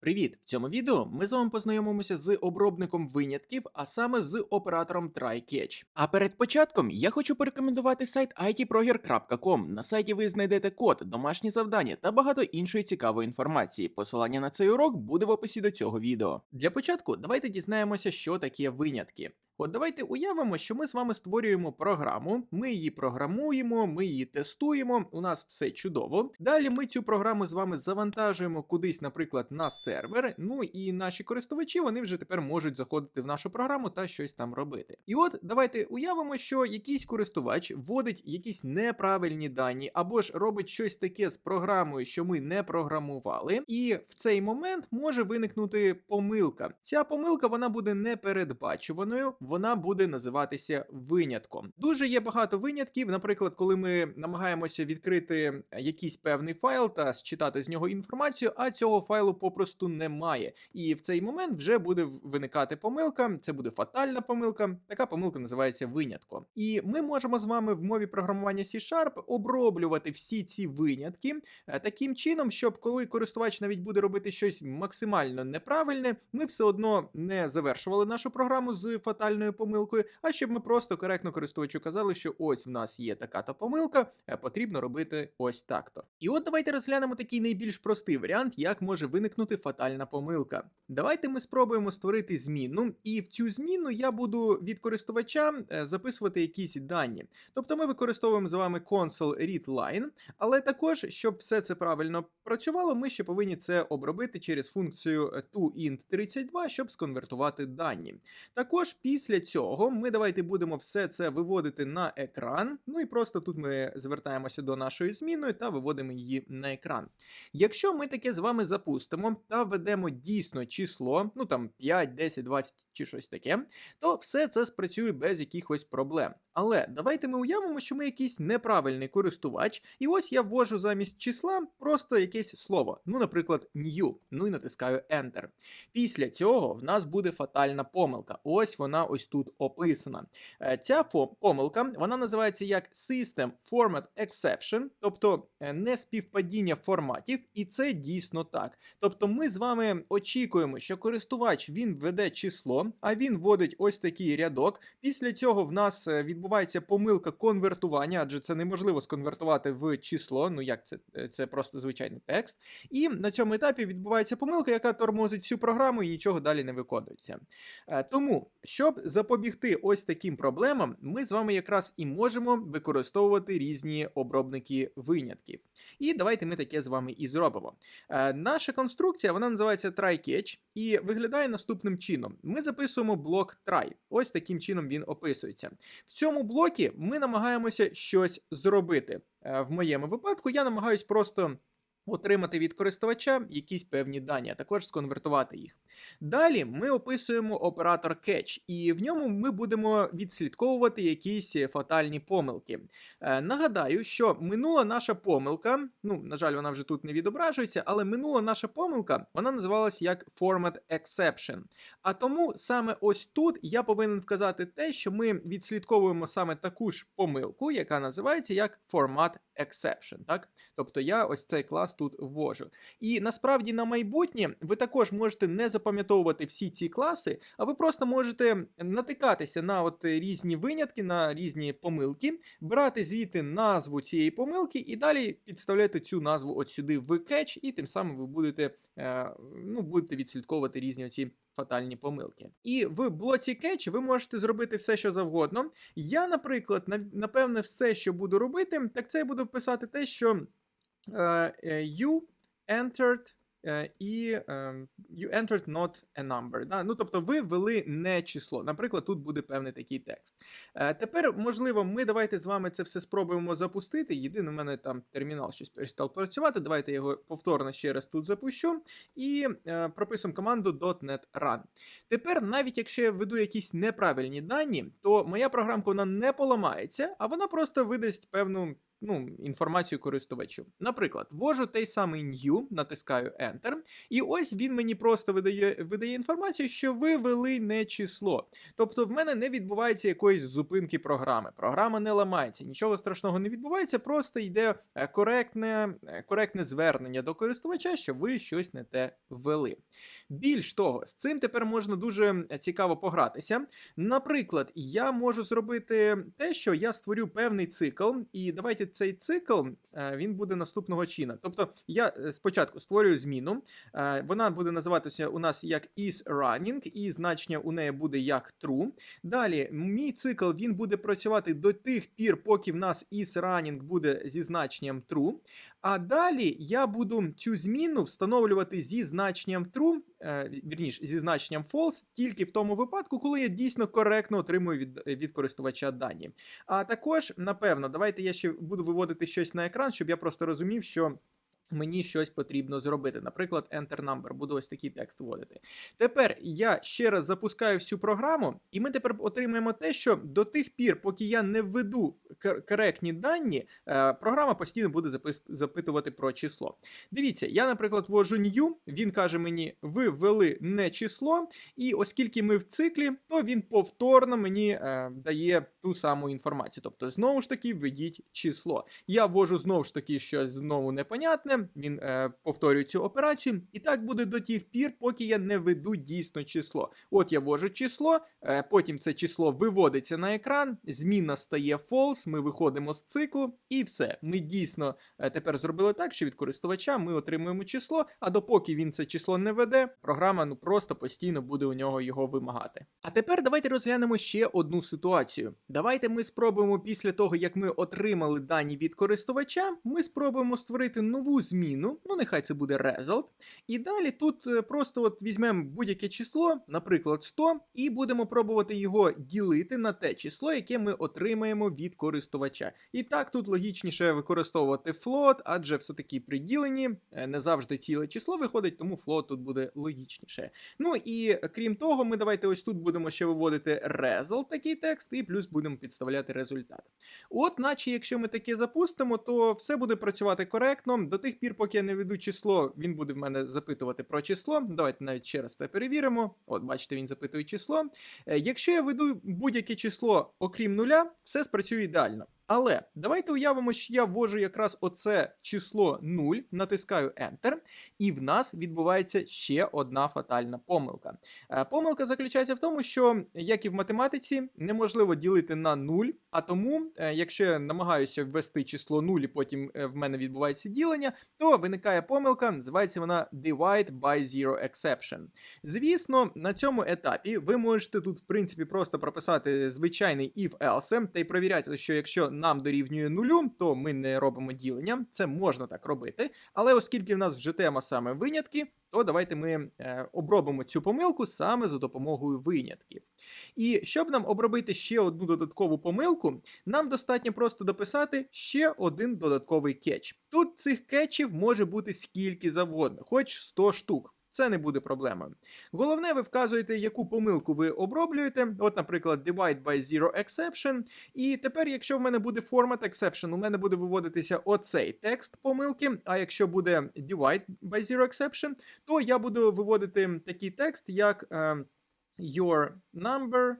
Привіт! В цьому відео ми з вами познайомимося з обробником винятків, а саме з оператором TryCatch. А перед початком я хочу порекомендувати сайт itproger.com. На сайті ви знайдете код, домашні завдання та багато іншої цікавої інформації. Посилання на цей урок буде в описі до цього відео. Для початку давайте дізнаємося, що таке винятки. От давайте уявимо, що ми з вами створюємо програму, ми її програмуємо, ми її тестуємо, у нас все чудово. Далі ми цю програму з вами завантажуємо кудись, наприклад, на сервер. Ну і наші користувачі вони вже тепер можуть заходити в нашу програму та щось там робити. І от давайте уявимо, що якийсь користувач вводить якісь неправильні дані, або ж робить щось таке з програмою, що ми не програмували, і в цей момент може виникнути помилка. Ця помилка вона буде непередбачуваною вона буде називатися винятком. Дуже є багато винятків. Наприклад, коли ми намагаємося відкрити якийсь певний файл та считати з нього інформацію, а цього файлу попросту немає. І в цей момент вже буде виникати помилка. Це буде фатальна помилка. Така помилка називається винятком. І ми можемо з вами в мові програмування C-Sharp оброблювати всі ці винятки е, таким чином, щоб коли користувач навіть буде робити щось максимально неправильне, ми все одно не завершували нашу програму з фатальною фатальною помилкою, а щоб ми просто коректно користувачу казали, що ось в нас є така то помилка, е, потрібно робити ось так-то. І от давайте розглянемо такий найбільш простий варіант, як може виникнути фатальна помилка. Давайте ми спробуємо створити зміну, і в цю зміну я буду від користувача е, записувати якісь дані. Тобто ми використовуємо з вами console readline, але також, щоб все це правильно працювало, ми ще повинні це обробити через функцію toInt32, щоб сконвертувати дані. Також після Після цього ми давайте будемо все це виводити на екран. Ну і просто тут ми звертаємося до нашої зміни та виводимо її на екран. Якщо ми таке з вами запустимо та введемо дійсно число, ну там 5, 10, 20 чи щось таке, то все це спрацює без якихось проблем. Але давайте ми уявимо, що ми якийсь неправильний користувач, і ось я ввожу замість числа просто якесь слово, ну, наприклад, new, ну і натискаю Enter. Після цього в нас буде фатальна помилка. Ось вона ось тут описана. Е, ця помилка вона називається як System Format Exception, тобто е, неспівпадіння форматів, і це дійсно так. Тобто ми з вами очікуємо, що користувач він введе число, а він вводить ось такий рядок. Після цього в нас е, відбувається помилка конвертування, адже це неможливо сконвертувати в число. Ну як це Це просто звичайний текст. І на цьому етапі відбувається помилка, яка тормозить всю програму і нічого далі не виконується. Тому, щоб запобігти ось таким проблемам, ми з вами якраз і можемо використовувати різні обробники винятків. І давайте ми таке з вами і зробимо. Е, наша конструкція вона називається try-catch і виглядає наступним чином: ми записуємо блок try. Ось таким чином він описується. В цьому блокі ми намагаємося щось зробити. Е, в моєму випадку я намагаюсь просто отримати від користувача якісь певні дані, а також сконвертувати їх. Далі ми описуємо оператор Catch, і в ньому ми будемо відслідковувати якісь фатальні помилки. Е, нагадаю, що минула наша помилка, ну, на жаль, вона вже тут не відображується, але минула наша помилка, вона називалась як Format Exception. А тому саме ось тут я повинен вказати те, що ми відслідковуємо саме таку ж помилку, яка називається як Format Exception. Так? Тобто я ось цей клас тут ввожу. І насправді на майбутнє ви також можете не запам'ятовувати всі ці класи, а ви просто можете натикатися на от різні винятки, на різні помилки, брати звідти назву цієї помилки і далі підставляти цю назву от сюди в кетч, і тим самим ви будете е, ну, будете відслідковувати різні оці фатальні помилки. І в блоці кетч ви можете зробити все, що завгодно. Я, наприклад, напевне, все, що буду робити, так це я буду писати те, що uh, you entered Е, і ем, you entered not a number. Да? Ну, Тобто ви ввели не число. Наприклад, тут буде певний такий текст. Е, тепер, можливо, ми давайте з вами це все спробуємо запустити. Єдине, в мене там термінал щось перестав працювати. Давайте його повторно ще раз тут запущу. І е, прописуємо команду .NET Run. Тепер, навіть якщо я введу якісь неправильні дані, то моя програмка вона не поламається, а вона просто видасть певну ну, інформацію користувачу. Наприклад, ввожу той самий new, натискаю Enter, і ось він мені просто видає, видає інформацію, що ви ввели не число. Тобто в мене не відбувається якоїсь зупинки програми. Програма не ламається, нічого страшного не відбувається, просто йде е, коректне, е, коректне звернення до користувача, що ви щось не те ввели. Більш того, з цим тепер можна дуже е, цікаво погратися. Наприклад, я можу зробити те, що я створю певний цикл, і давайте цей цикл е, він буде наступного чина. Тобто я е, спочатку створюю зміну, е, вона буде називатися у нас як is running, і значення у неї буде як true. Далі, мій цикл він буде працювати до тих пір, поки в нас is running буде зі значенням true. А далі я буду цю зміну встановлювати зі значенням true, е, вірніш, зі значенням false, тільки в тому випадку, коли я дійсно коректно отримую від, від користувача дані. А також, напевно, давайте я ще буду виводити щось на екран, щоб я просто розумів, що. Мені щось потрібно зробити. Наприклад, Enter Number. Буду ось такий текст вводити. Тепер я ще раз запускаю всю програму, і ми тепер отримаємо те, що до тих пір, поки я не введу коректні дані, е, програма постійно буде запитувати про число. Дивіться, я, наприклад, ввожу new, він каже мені, ви ввели не число, і оскільки ми в циклі, то він повторно мені е, дає ту саму інформацію. Тобто, знову ж таки, введіть число. Я ввожу знову ж таки щось знову непонятне. Він е, повторює цю операцію, і так буде до тих пір, поки я не веду дійсно число. От я ввожу число, е, потім це число виводиться на екран, зміна стає false, ми виходимо з циклу, і все. Ми дійсно е, тепер зробили так, що від користувача ми отримуємо число, а допоки він це число не веде, програма ну просто постійно буде у нього його вимагати. А тепер давайте розглянемо ще одну ситуацію. Давайте ми спробуємо після того, як ми отримали дані від користувача, ми спробуємо створити нову зміну, ну нехай це буде result. І далі тут е, просто от візьмемо будь-яке число, наприклад, 100, і будемо пробувати його ділити на те число, яке ми отримаємо від користувача. І так тут логічніше використовувати float, адже все-таки при діленні е, не завжди ціле число виходить, тому float тут буде логічніше. Ну і е, крім того, ми давайте ось тут будемо ще виводити result, такий текст, і плюс будемо підставляти результат. От, наче, якщо ми таке запустимо, то все буде працювати коректно. До тих пір, поки я не веду число, він буде в мене запитувати про число. Давайте навіть ще раз це перевіримо. От, бачите, він запитує число. Е, Якщо я веду будь-яке число, окрім нуля, все спрацює ідеально. Але давайте уявимо, що я ввожу якраз оце число 0, натискаю Enter, і в нас відбувається ще одна фатальна помилка. Е, Помилка заключається в тому, що, як і в математиці, неможливо ділити на 0, а тому, е, якщо я намагаюся ввести число 0 і потім е, в мене відбувається ділення, то виникає помилка, називається вона divide by zero exception. Звісно, на цьому етапі ви можете тут, в принципі, просто прописати звичайний if-else та й провіряти, що якщо нам дорівнює нулю, то ми не робимо ділення. Це можна так робити. Але оскільки в нас вже тема саме винятки, то давайте ми е, обробимо цю помилку саме за допомогою винятків. І щоб нам обробити ще одну додаткову помилку, нам достатньо просто дописати ще один додатковий кетч. Тут цих кетчів може бути скільки завгодно, хоч 100 штук. Це не буде проблемою. Головне, ви вказуєте, яку помилку ви оброблюєте. От, наприклад, divide by zero exception. І тепер, якщо в мене буде format exception, у мене буде виводитися оцей текст помилки. А якщо буде divide by zero exception, то я буду виводити такий текст, як е, your number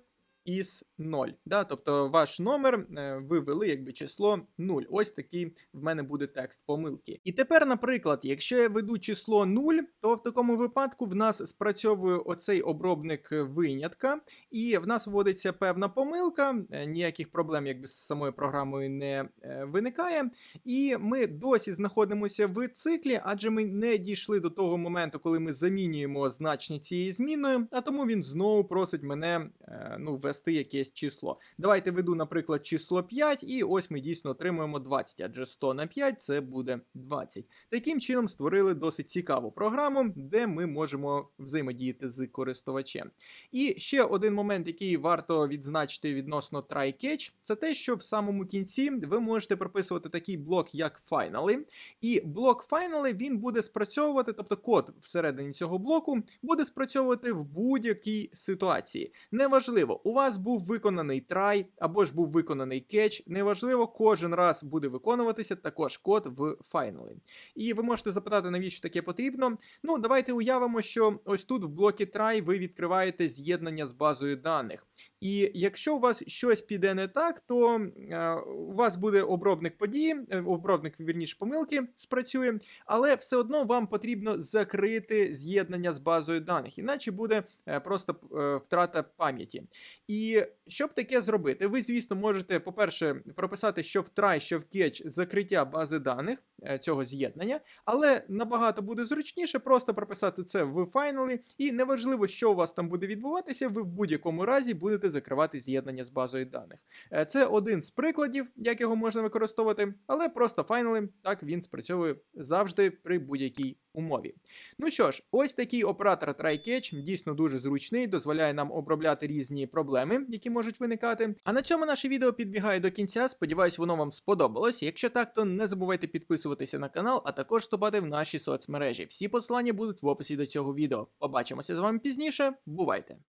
is 0. Да? Тобто ваш номер е, ви ввели якби число 0. Ось такий в мене буде текст помилки. І тепер, наприклад, якщо я веду число 0, то в такому випадку в нас спрацьовує оцей обробник винятка, і в нас вводиться певна помилка, е, ніяких проблем якби з самою програмою не е, виникає. І ми досі знаходимося в циклі, адже ми не дійшли до того моменту, коли ми замінюємо значення цієї зміною, а тому він знову просить мене ну, ввести якесь число. Давайте веду, наприклад, число 5, і ось ми дійсно отримуємо 20, адже 100 на 5 це буде 20. Таким чином створили досить цікаву програму, де ми можемо взаємодіяти з користувачем. І ще один момент, який варто відзначити відносно try-catch, це те, що в самому кінці ви можете прописувати такий блок, як finally. І блок finally він буде спрацьовувати, тобто код всередині цього блоку буде спрацьовувати в будь-якій ситуації. Неважливо, у вас був виконаний try або ж був виконаний catch, неважливо, кожен раз буде виконуватися також код в finally. І ви можете запитати, навіщо таке потрібно. Ну, давайте уявимо, що ось тут в блокі try ви відкриваєте з'єднання з базою даних. І якщо у вас щось піде не так, то е, у вас буде обробник події, е, обробник вірніше помилки спрацює, але все одно вам потрібно закрити з'єднання з базою даних, іначе буде е, просто е, втрата пам'яті. І щоб таке зробити, ви, звісно, можете, по-перше, прописати, що в try, що в catch закриття бази даних е, цього з'єднання, але набагато буде зручніше просто прописати це в finally, і неважливо, що у вас там буде відбуватися, ви в будь-якому разі будете закривати з'єднання з базою даних. Е, Це один з прикладів, як його можна використовувати, але просто finally так він спрацьовує завжди при будь-якій умові. Ну що ж, ось такий оператор TryCatch дійсно дуже зручний, дозволяє нам обробляти різні проблеми, які можуть виникати. А на цьому наше відео підбігає до кінця. Сподіваюсь, воно вам сподобалось. Якщо так, то не забувайте підписуватися на канал, а також вступати в наші соцмережі. Всі посилання будуть в описі до цього відео. Побачимося з вами пізніше. Бувайте!